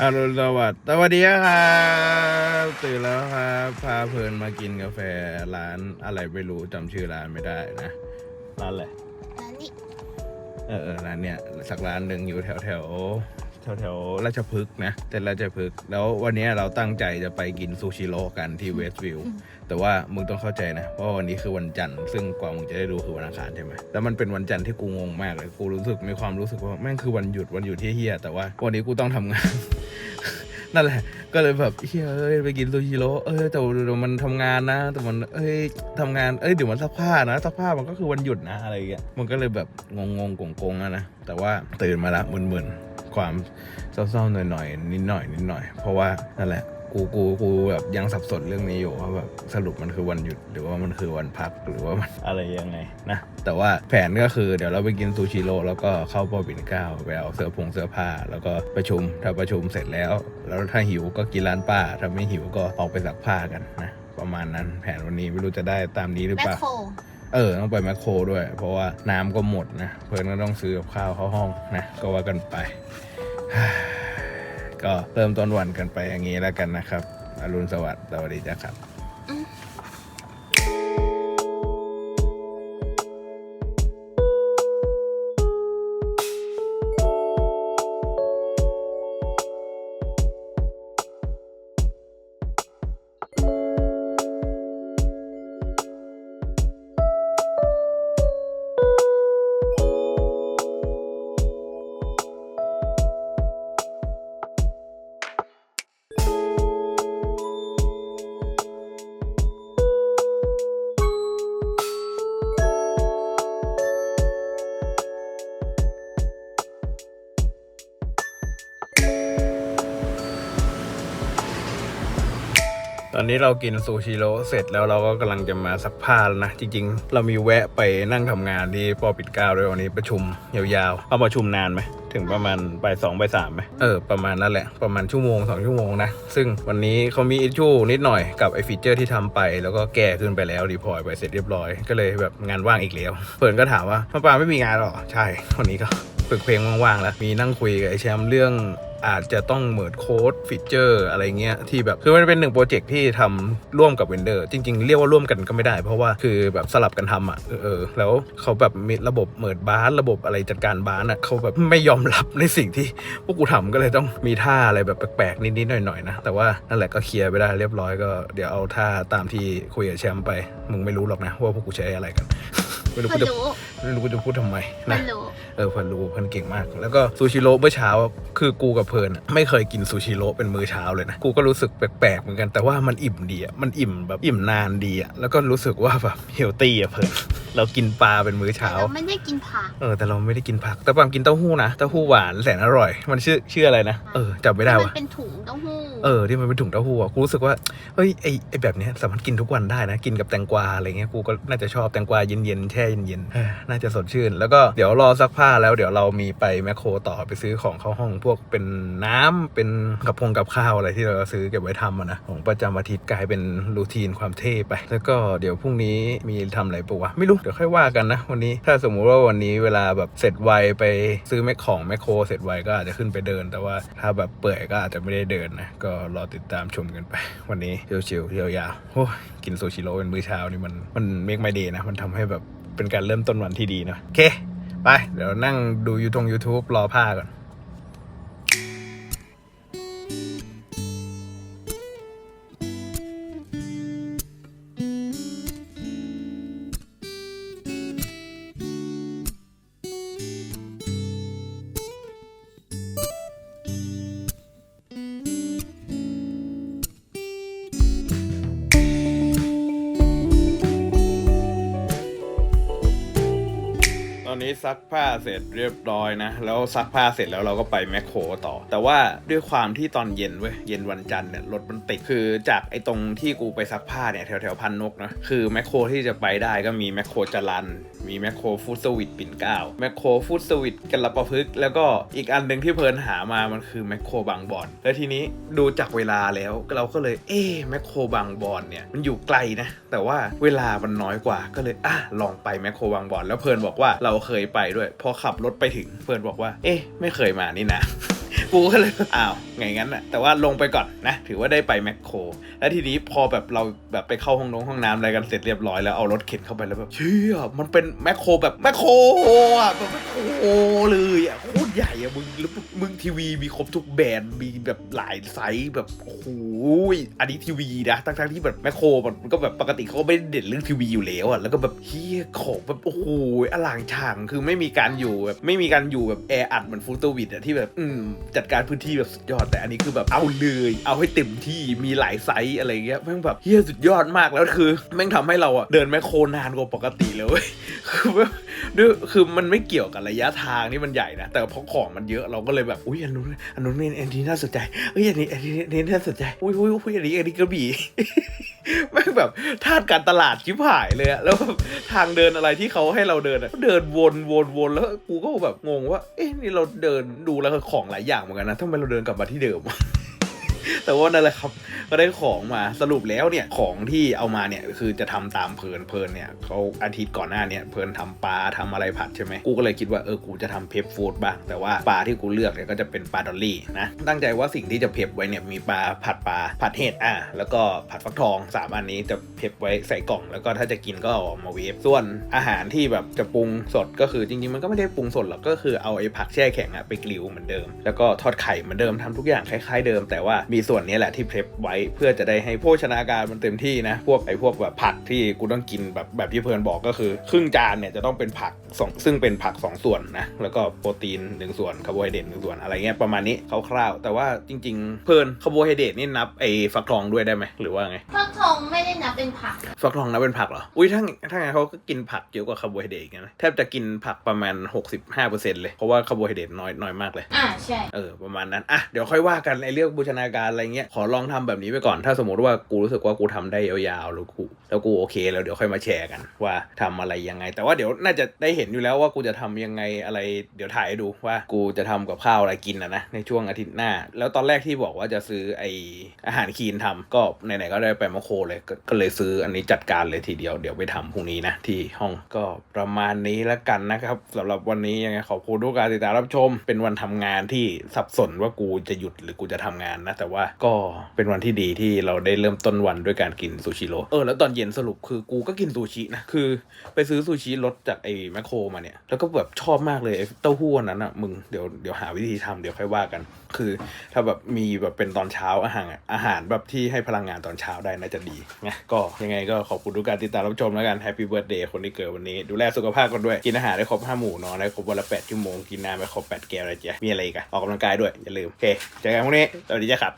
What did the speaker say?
อรุณสวัสดิ์สวัสดีครับตื่นแล้วครับพาเพลินมากินกาแฟร้านอะไรไม่รู้จำชื่อร้านไม่ได้นะร้านอะไรอันนี้เออเออร้านเนี้ยสักร้านหนึ่งอยู่แถวแถว แถวแถวๆราชพฤกษ์นะเส้นราชพฤกษ์แล้ววันเนี้ยเราตั้งใจจะไปกินซูชิโร่กันที่เวสต์วิวแต่ว่ามึงต้องเข้าใจนะเพราะว่าวันนี้คือวันจันทร์ซึ่งกว่ามึงจะได้ดูคือวันอังคารใช่ไหมแล้วมันเป็นวันจันทร์ที่กูงงมากเลยกูรู้สึกมีความรู้สึกว่าแม่งคือวันหยุดวันหยุดที่เฮียแต่ว่าวันนี้กูต้องทำงานนั่นแหละ ก็เลยแบบเฮ้ยเอ้ยไปกินซูชิโร่เออแต่เดี๋ยวมันทำงานนะ แต่มันเอ้ยทำงานเอ้ยเดี๋ยวมันซักผ้านะซักผ้ามันก็คือวันหยุดนะอะไรอย่างเงี้ยมันก็เลยแบบงงงงๆกงๆอะนะแต่ว่าตื่นมาละมึนๆ ความเศร้าๆหน่อยๆนิดหน่อยนิดหน่อย เพราะว่านั่นแหละกูกูกูแบบยังสับสนเรื่องนี้อยู่ว่าแบบสรุปมันคือวันหยุดหรือว่ามันคือวันพักหรือว่ามันอะไรยังไงนะแต่ว่าแผนก็คือเดี๋ยวเราไปกินซูชิโร่แล้วก็เข้าปอบินเก้าไปเอาเสื้อผงเสื้อผ้า แล้วก็ประชุมถ้าประชุมเสร็จแล้ว แล้วถ้าหิวก็กินร้านป้า ถ้าไม่หิวก็ออกไปซักผ้ากันนะประมาณนั้นแผนวันนี้ไม่รู้จะได้ตามนี้หรือเปล่า เออต้องไปแมคโครด้วย เพราะว่าน้ำก็หมดนะ เพื่อนก็ต้องซื้อกับข้าวเข้าห้องนะ ก็ว่ากันไป ก็เริ่มต้นวันกันไปอย่างนี้แล้วกันนะครับ อรุณสวัสดิ์สวัสดีจ้าครับ ตอนนี้เรากินซูชิโร่เสร็จแล้วเราก็กำลังจะมาซักผ้าแล้วนะ จริง ๆ เรามีแวะไปนั่งทำงานที่ปอปิดเกล้าด้วยวันนี้ประชุมยาวๆ เอาประชุมนานไหมถึงประมาณบ่ายสองบ่ายสามไหมเออ ประมาณนั่นแหละ ประมาณชั่วโมงสองชั่วโมงนะ ซึ่งวันนี้เขามีอิชชูนิดหน่อยกับไอฟีเจอร์ที่ทำไป แล้วก็แก้ขึ้นไปแล้วรีพอร์ตไปเสร็จเรียบร้อย ก็เลยแบบงานว่างอีกแล้วเปิดก็ถามว่าป้าปาไม่มีงานหรอ ใช่ วันนี้ก็ ฝึกเพลงว่างๆแล้วมีนั่งคุยกับไอแชมป์เรื่องอาจจะต้องเหมิดโค้ดฟีเจอร์อะไรเงี้ยที่แบบคือมันเป็นหนึ่งโปรเจกต์ที่ทำร่วมกับเวนเดอร์จริง ๆ เรียกว่าร่วมกันก็ไม่ได้ เพราะว่าคือแบบสลับกันทำอะเออเออแล้วเขาแบบมีระบบเหมิดบาร์ระบบอะไรจัดการบาร์อะเขาแบบไม่ยอมรับในสิ่งที่พวกกูทำก็เลยต้องมีท่าอะไรแบบแปลกๆนิดๆหน่อยๆนะแต่ว่านั่นแหละก็เคลียร์ไปได้เรียบร้อยก็เดี๋ยวเอาท่าตามที่คุยกับแชมป์ไปมึงไม่รู้หรอกนะว่าพวกกูใช้อะไรกันไม่รู้มักูนจะรู้ไม่รู้กูจะพูดทำไมมันะนรู้ เออเพื่อนรู้เพื่อนเก่งมาก แล้วก็ซูชิโร่เมื่อเช้าคือกูกับเพิร์นไม่เคยกินซูชิโร่เป็นมื้อเช้าเลยนะกูก็รู้สึกแปลกๆเหมือนกันแต่ว่ามันอิ่มดีอะมันอิ่มแบบอิ่มนานดีอะแล้วก็รู้สึกว่าแบบเฮลตี้อะเพิร์น เรากินปลาเป็นมื้อเช้าเราไม่ได้กินผัก เออแต่เราไม่ได้กินผัก แต่ปามกินเต้าหู้นะเต้าหู้หวานแสนอร่อย มันชื่อชื่ออะไรนะเออจำไม่ได้มัวะนเป็นถุงเต้าหู้เออที่มันเป็นถุงเต้าหู้อะกูรู้สึกว่าเฮ้ยไอไอแบบเนี้ยสามารถกินทุกวันได้นะกินกับแตงกวาอะไรเงี้ยกูก็น่าจะชอบแตงกวาเย็นๆแช่เย็นๆเออน่าจะสดชื่น แล้วก็เดี๋ยวรอซักผ้าแล้วเดี๋ยวเรามีไปแมคโครต่อไปซื้อของเข้าห้องพวกเป็นน้ำเป็นกับพงกับข้าวอะไรที่เราซื้อเก็บไว้ทำอะนะของประจำอาทิตย์กลายเป็นรูทีนความเท่ไป แล้วก็เดี๋ยวพรุ่งนี้มีทำอะไรปะวะไม่รู้เดี๋ยวค่อยว่ากันนะวันนี้ถ้าสมมุติว่าวันนี้เวลาแบบเสร็จไวไปซื้อแมคของแมคโครเสร็จไวก็อาจจะขึ้นไปเดิน แต่ว่าถ้าแบบเปื่อยก็อาจจะไม่ได้เดินนะก็รอติดตามชมกันไป วันนี้เชียวๆยาวๆโอ้กินซูชิโร่เป็นมื้อเช้านี่มันมันเมกไม่ดีนะ มันทำให้แบบเป็นการเริ่มต้นวันที่ดีนะโอเค ไป เดี๋ยวนั่งดูยูทง YouTube รอผ้าก่อน อนนี้ซักผ้าเสร็จเรียบร้อยนะ แล้วซักผ้าเสร็จแล้วเราก็ไปแมคโครต่อ แต่ว่าด้วยความที่ตอนเย็นเว้ยเย็นวันจันทร์เนี่ยรถมันติดคือจากไอ้ตรงที่กูไปซักผ้าเนี่ยแถวแถวพันนกนะคือแมคโครที่จะไปได้ก็มีแมคโครจรันมีแมคโครฟูดสวิตปิ่นเก้าแมคโครฟูดสวิตกันละประพฤกแล้วก็อีกอันหนึ่งที่เพลินหามามันคือแมคโครบางบอนแล้วทีนี้ดูจากเวลาแล้วเราก็เลยเอ๊แมคโครบางบอนเนี่ยมันอยู่ไกลนะแต่ว่าเวลามันน้อยกว่าก็เลยอะลองไปแมคโครบางบอนแล้วเพลินบอกว่าเราเคยไปด้วย พอขับรถไปถึงเพื่อนบอกว่า เอ๊ะ ไม่เคยมานี่นะกูก็เลยอ้าวไงงั้นอะแต่ว่าลงไปก่อนนะ ถือว่าได้ไปแมคโคร แล้วทีนี้พอแบบเราแบบไปเข้าห้องน้ำห้องน้ำอะไรกันเสร็จเรียบร้อยแล้วเอารถเข็นเข้าไปแล้วแบบเชี่ยมันเป็นแมคโครแบบแมคโครอะแบบแมคโครเลยอะโคตร ใหญ่อะมึงแล้วมึงทีวีมีครบทุกแบรนด์มีแบบหลายไซส์แบบโอ้โหอันนี้ทีวีนะทั้งๆที่แบบแมคโครมันก็แบบปกติเขาก็ไม่ได้เด่นเรื่องทีวีอยู่แล้วอะแล้วก็แบบเฮียของแบบโอ้โหอลังฉางคือไม่มีการอยู่แบบไม่มีการอยู่แบบแออัดเหมือนฟูตวิดอะที่แบบอืมจัดการพื้นที่แบบสุดยอดแต่อันนี้คือแบบเอาเลย เอาให้เต็มที่มีหลายไซส์อะไรเงี้ยแม่งแบบเฮียสุดยอดมากแล้วคือแม่งทำให้เราอะเดินแมคโครนานกว่าปกติเลยเว้ยคือแบบ ด้วยคือมันไม่เกี่ยวกับระยะทางที่มันใหญ่นะ แต่เพราะของมันเยอะเราก็เลยแบบอุ้ยอันนู้นอันนู้นนี่อันนี้น่าสนใจเอ้ยอันนี้อันนี้อันนี้น่าสนใจอุ้ยอุ้ยอุ้ยอันนี้อันนี้กระบี่แม่งแบบธาการตลาดชิบหายเลยอะแล้วทางเดินอะไรที่เขาให้เราเดินอะเดินวนวนวนแล้วกูก็แบบงงว่า เอ๊ะนี่เราเดินดูแล้วก็ของหลายอย่างเหมือนกันนะทำไมเราเดินกลับมาที่เดิมวะ แต่ว่านั่นแหละครับ ก็ได้ของมาสรุปแล้วเนี่ยของที่เอามาเนี่ยคือจะทำตามเพลินเพลินเนี่ยเขาอาทิตย์ก่อนหน้าเนี่ยเพลินทำปลาทำอะไรผัดใช่ไหมกูก็เลยคิดว่าเออกูจะทำเพปฟู้ดบ้างแต่ว่าปลาที่กูเลือกเนี่ยก็จะเป็นปลาดอลลี่นะตั้งใจว่าสิ่งที่จะเพปไว้เนี่ยมีปลาผัดปลาผัดเห็ดอะแล้วก็ผัดฟักทองสามอันนี้จะเพปไว้ใส่กล่อง แล้วก็ถ้าจะกินก็เอามาเวฟส่วนอาหารที่แบบจะปรุงสดก็คือจริงๆมันก็ไม่ได้ปรุงสดหรอกก็คือเอาไอ้ผักแช่แข็งอะไปกริลเหมือนเดิม แล้วก็ทอดไข่เหมือนเดิมทำทุกอย่างคล้ายๆเดิมแต่ว่ามีีส่วนนี้แหละที่เพลฟไว้เพื่อจะได้ให้โภชนาการมันเต็มที่นะ พวกไอ้พวกแบบผักที่กูต้องกินแบบแบบที่เพื่อนบอกก็คือ ครึ่งจานเนี่ยจะต้องเป็นผักสองซึ่งเป็นผัก 2 ส่วนนะแล้วก็โปรตีนหนึ่งส่วนคาร์โบไฮเดรตหนึ่งส่วนอะไรเงี้ยประมาณนี้คร่าวๆแต่ว่าจริง ๆ เพิ่นคาร์โบไฮเดรตนี่นับไอ้ฟักทองด้วยได้ไหมหรือว่าไงฟัก องไม่ได้นับเป็นผัก ฟักทองนับเป็นผักเหรอ อุ้ยถ้าถ้างั้นเขาก็กินผักเยอะกว่าคาร์โบไฮเดรตกันนะแทบจะกินผักประมาณ 65%เลย เพราะว่าคาร์โบไฮเดรตน้อยน้อยมากเลย อ่าใช่ เออประมาณนั้น อะ เดี๋ยวค่อยว่ากันไอ้เรื่องบูชนาการอะไรเงี้ย ขอลองทำแบบนี้ไปก่อน ถ้าสมมติว่ากูรู้สึกว่ากูทำได้ยาวๆแล้วกูแล้วกูโอเค แล้วเดี๋ยวค่อยมาแชร์กันว่าทำอะไรยังไง แต่ว่าเดี๋ยวน่าจะได้เห็นอยู่แล้วว่ากูจะทำยังไงอะไร เดี๋ยวถ่ายให้ดูว่ากูจะทำกับข้าวอะไรกินนะนะในช่วงอาทิตย์หน้า แล้วตอนแรกที่บอกว่าจะซื้อไออาหารคีนทำก็ไหนๆก็ได้ไปมาโครเลยก็ก็เลยซื้ออันนี้จัดการเลยทีเดียวเดี๋ยวไปทำพรุ่งนี้นะที่ห้องก็ประมาณนี้แล้วกันนะครับสำหรับวันนี้ยังไงขอบคุณทุกการติดตามรับชม เป็นวันทำงานที่สับสนว่ากูจะหยุดหรือกูจะทำงานนะ แต่ว่าก็เป็นวันที่ดีที่เราได้เริ่มต้นวันด้วยการกินซูชิโร่เออแล้วตอนเย็นสรุปคือกูก็กินซูชินะคือ ไปซื้อซูชิรสจากไอ้แมคโครมาเนี่ยแล้วก็แบบชอบมากเลยเต้าหู้อันนั้นอะมึงเดี๋ยวเดี๋ยวหาวิธีทำเดี๋ยวค่อยว่ากัน คือ ถ้าแบบมีแบบเป็นตอนเช้าอาหารอาหารแบบที่ให้พลังงานตอนเช้าได้น่าจะดีนะก็ยังไงก็ขอบคุณทุกการติดตามรับชมแล้วกันแฮปปี้เบิร์ดเดย์คนที่เกิดวันนี้ดูแลสุขภาพกันด้วย กินอาหารได้ครบห้าหมู่นอนได้ครบวันละแปดชั่วโมงกินน้ำไปครบแปดแก้วอะไรเจ๊ะมีอะไรกันออกกำลังกายด้วยอย่าลืมโอเคเจอกันพรุ่งนี้สวัสดีจ้าครับ